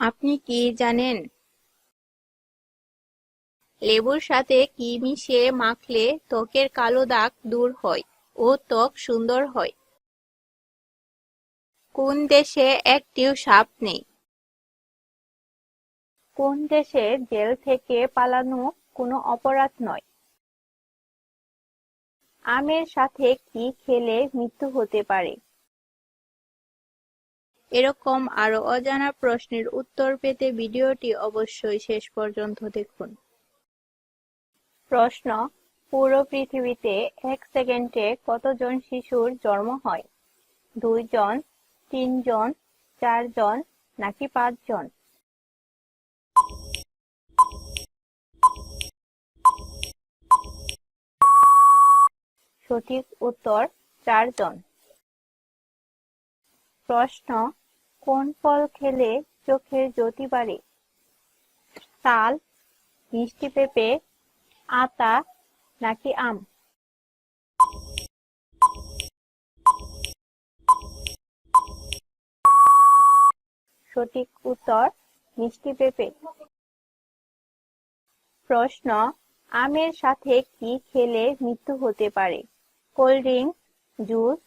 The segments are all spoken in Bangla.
আপনি কি জানেন? লেবুর সাথে কি মিশিয়ে মাখলে ত্বকের কালো দাগ দূর হয় ও ত্বক সুন্দর হয়? কোন দেশে একটিও সাপ নেই? কোন দেশে জেল থেকে পালানো কোনো অপরাধ নয়? আমের সাথে কি খেলে মৃত্যু হতে পারে? এরকম আরও অজানা প্রশ্নের উত্তর পেতে ভিডিওটি অবশ্যই শেষ পর্যন্ত দেখুন। প্রশ্ন, পুরো পৃথিবীতে এক সেকেন্ডে কতজন শিশুর জন্ম হয়? দুইজন, তিনজন, চারজন, নাকি পাঁচজন? সঠিক উত্তর, চারজন। প্রশ্ন কোন ফল খেলে চোখের জ্যোতি বাড়ে? তাল, মিষ্টি পেঁপে, আতা নাকি আম? সঠিক উত্তর, মিষ্টি পেঁপে। প্রশ্ন, আমের সাথে কি খেলে মৃত্যু হতে পারে? কোল্ড ড্রিঙ্ক, জুস,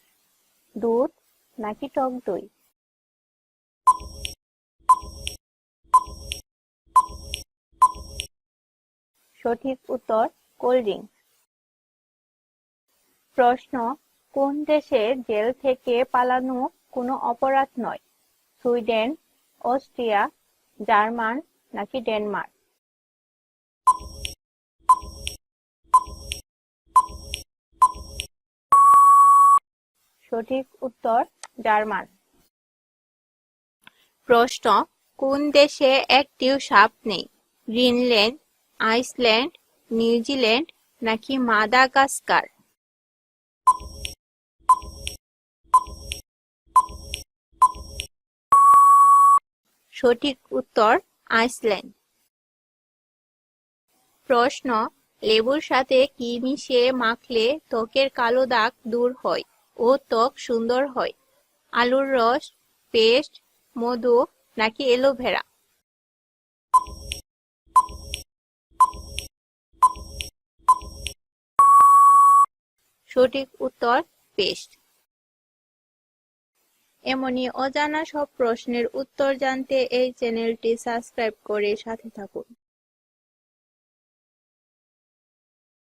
দুধ নাকি টক দই? সঠিক উত্তর কোল্ড ড্রিঙ্ক প্রশ্ন, কোন দেশে জেল থেকে পালানো কোনো অপরাধ নয়? সুইডেন, অস্ট্রিয়া, জার্মান নাকি ডেনমার্ক? সঠিক উত্তর, জার্মান। প্রশ্ন, কোন দেশে একটিও সাপ নেই? গ্রিনল্যান্ড আইসল্যান্ড নিউজিল্যান্ড নাকি মাদাগাস্কার? সঠিক উত্তর, আইসল্যান্ড। প্রশ্ন, লেবুর সাথে কি মিশিয়ে মাখলে ত্বকের কালো দাগ দূর হয় ও ত্বক সুন্দর হয়? আলুর রস, পেস্ট, মধু নাকি অ্যালোভেরা সঠিক উত্তর পেস্ট। এমনই অজানা সব প্রশ্নের উত্তর জানতে এই চ্যানেলটি সাবস্ক্রাইব করে সাথে থাকুন।